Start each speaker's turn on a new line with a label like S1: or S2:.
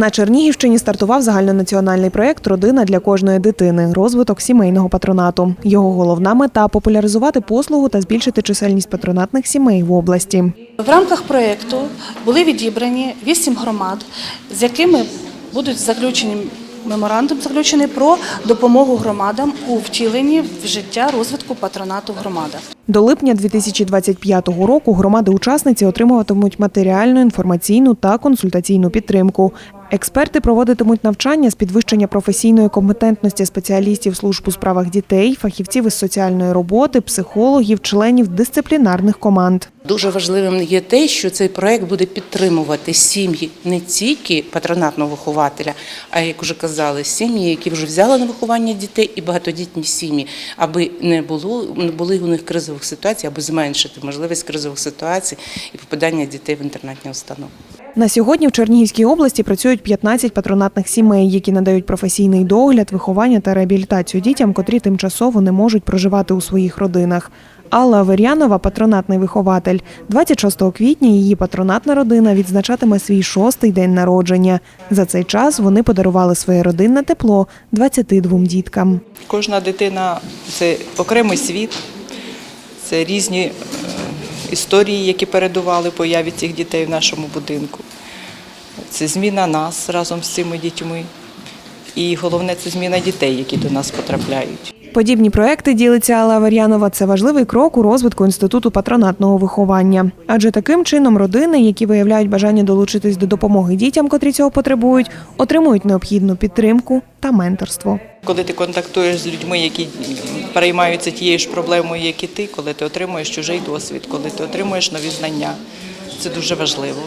S1: На Чернігівщині стартував загальнонаціональний проєкт Родина для кожної дитини розвиток сімейного патронату. Його головна мета популяризувати послугу та збільшити чисельність патронатних сімей в області.
S2: В рамках проєкту були відібрані вісім громад, з якими будуть заключені меморандум заключений про допомогу громадам у втіленні в життя розвитку патронату в громадах.
S1: До липня 2025 року громади-учасниці отримуватимуть матеріальну, інформаційну та консультаційну підтримку. Експерти проводитимуть навчання з підвищення професійної компетентності спеціалістів служб у справах дітей, фахівців із соціальної роботи, психологів, членів дисциплінарних команд.
S3: Дуже важливим є те, що цей проект буде підтримувати сім'ї не тільки патронатного вихователя, а як вже казали, сім'ї, які вже взяли на виховання дітей і багатодітні сім'ї, аби не було не були у них кризових ситуацій, аби зменшити можливість кризових ситуацій і попадання дітей в інтернатні установи.
S1: На сьогодні в Чернігівській області працюють 15 патронатних сімей, які надають професійний догляд, виховання та реабілітацію дітям, котрі тимчасово не можуть проживати у своїх родинах. Алла Аверянова, патронатний вихователь. 26 квітня її патронатна родина відзначатиме свій шостий день народження. За цей час вони подарували своє родинне тепло 22 діткам.
S4: Кожна дитина це окремий світ, це різні е, історії, які передували появі цих дітей в нашому будинку. Це зміна нас разом з цими дітьми. І головне це зміна дітей, які до нас потрапляють.
S1: Подібні проекти ділиться Алла Аверянова. Це важливий крок у розвитку інституту патронатного виховання. Адже таким чином родини, які виявляють бажання долучитись до допомоги дітям, котрі цього потребують, отримують необхідну підтримку та менторство.
S4: Коли ти контактуєш з людьми, які переймаються тією ж проблемою, як і ти, коли ти отримуєш чужий досвід, коли ти отримуєш нові знання, це дуже важливо.